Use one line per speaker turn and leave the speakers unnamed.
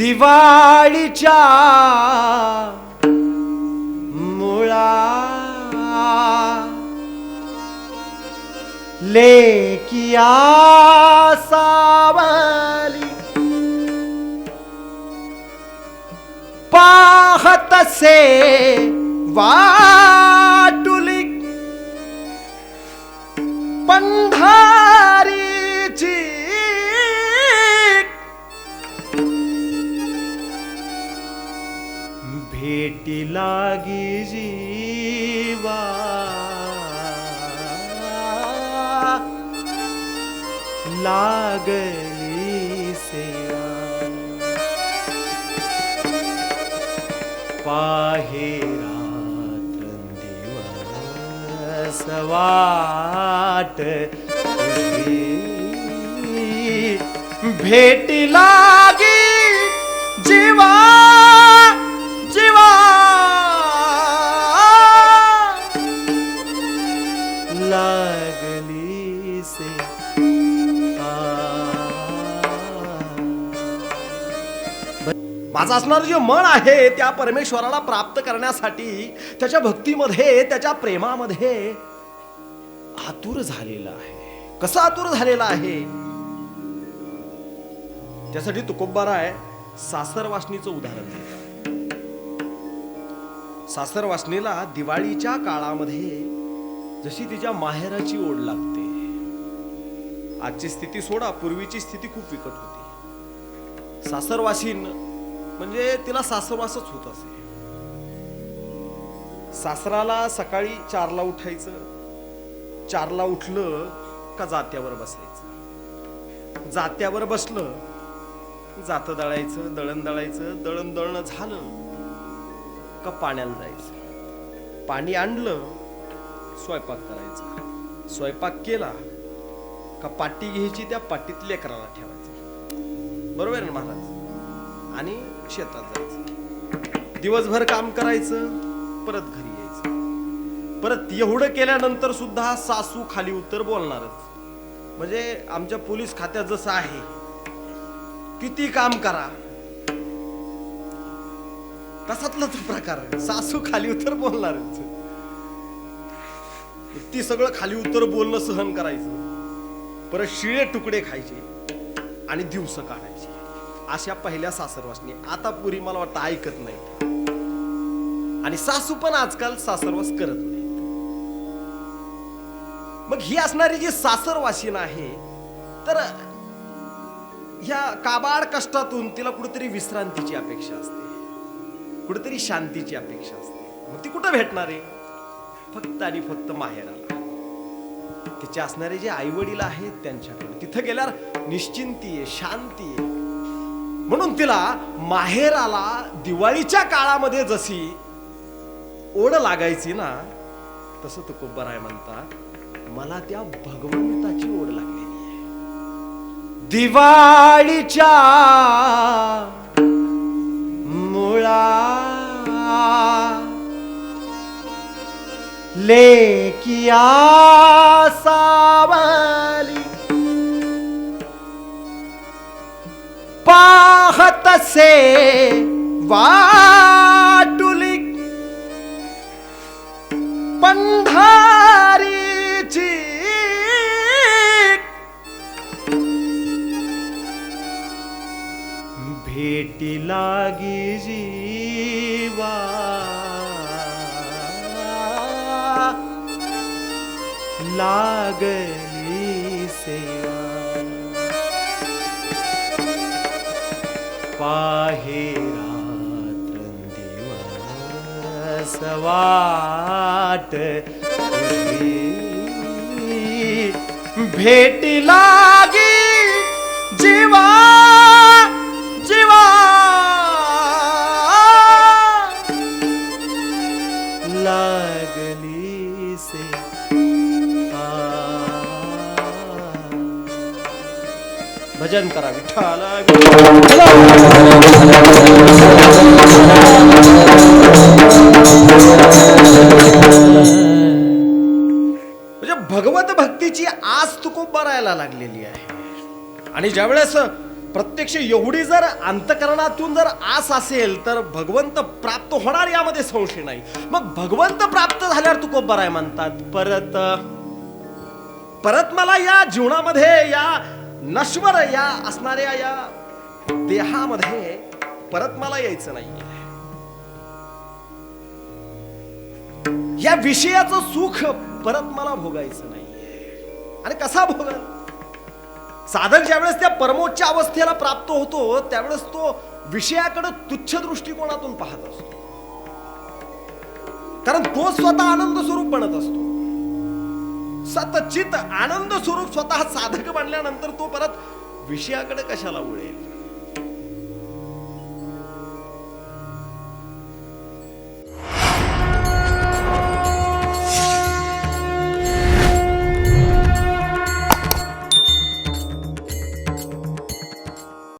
दिवाळीच्या मुळा लेकिया सावली पाहत से वाटुली पंढारीची भेटी लागी जीवा। लागली सेवा। पाहेरात दिवस वाट तुझी माझं असणारं जे मन आहे त्या परमेश्वराला प्राप्त करण्यासाठी त्याच्या भक्तीमध्ये त्याच्या प्रेमामध्ये आतुर झालेला आहे. कसं आतुर झालेला आहे? त्यासाठी तुकोबाराय सासरवासनीचं उदाहरण देतात दिवाळीच्या काळामध्ये जशी तिच्या माहेराची ओढ लागते आजची स्थिती सोडा पूर्वीची स्थिती खूप विकट होती. सासरवासीन म्हणजे तिला सासरवासच होत असे. सासराला सकाळी चारला उठायचं चारला उठलं का जात्यावर बसायचं. जात्यावर बसलं जात दळायचं दळण दळायचं दळण दळणं झालं का पाण्याला जायचं. पाणी आणलं स्वयंपाक करायचा. स्वयंपाक केला का पाटी घ्यायची त्या पाटीत लेकराला ठेवायचं. बरोबर आहे ना महाराज? आणि शेतात जायचं. दिवसभर काम करायचं परत घरी यायचं. परत एवढं केल्यानंतर सुद्धा सासू खाली उत्तर बोलणारच. म्हणजे आमच्या पोलीस खात्यात जसं आहे किती काम करा. तसातलाच प्रकार सासू खाली उत्तर बोलणारच. ती सगळं खाली उत्तर बोलणं सहन करायचं. परत शिळे तुकडे खायचे आणि दिवस काढायचे. अशा पहिल्या सासरवासनी. आता पुरी मला वाटतं ऐकत नाही आणि सासू पण आजकाल सासरवास करत नाही मग ही असणारी जी सासरवासीन आहे तर ह्या काबाड कष्टातून तिला कुठेतरी विश्रांतीची अपेक्षा असते. कुठेतरी शांतीची अपेक्षा असते. मग ती कुठं भेटणार आहे? फक्त आणि फक्त माहेराला. तिचे असणारे जे आई वडील आहेत त्यांच्याकडे. तिथं गेल्यावर निश्चिंती आहे शांती आहे. म्हणून तिला माहेराला दिवाळीच्या काळामध्ये जशी ओढ लागायची ना तसं तुकोबराय म्हणतात मला त्या भगवंताची ओढ लागलेली आहे. दिवाळीच्या मुळा लेकिया सावली। पाहत से वाटुली। पंधा लागली सेवा पाहेरात्र दिवस वाट तुझी भजन करा विठ्ठला. म्हणजे भगवत भक्तीची आस तुको बरायला लागलेली आहे. आणि ज्यावेळेस प्रत्यक्ष एवढी जर अंतकरणातून जर आस असेल तर भगवंत प्राप्त होणार यामध्ये संशय नाही. मग भगवंत प्राप्त झाल्यावर तू खूप बराय म्हणतात परत परत मला या जीवनामध्ये या नश्वर या असणाऱ्या या देहामध्ये परत मला यायचं नाहीये. या विषयाचं सुख परत मला भोगायचं नाहीये. आणि कसा भोगल? साधक ज्यावेळेस त्या परमोच्च अवस्थेला प्राप्त होतो त्यावेळेस तो विषयाकडे तुच्छ दृष्टिकोनातून पाहत असतो. कारण तो स्वतः आनंद स्वरूप बनत असतो. सतचित आनंद स्वरूप स्वतः साधक बनल्यानंतर तो परत विषयाकडे कशाला वळेल?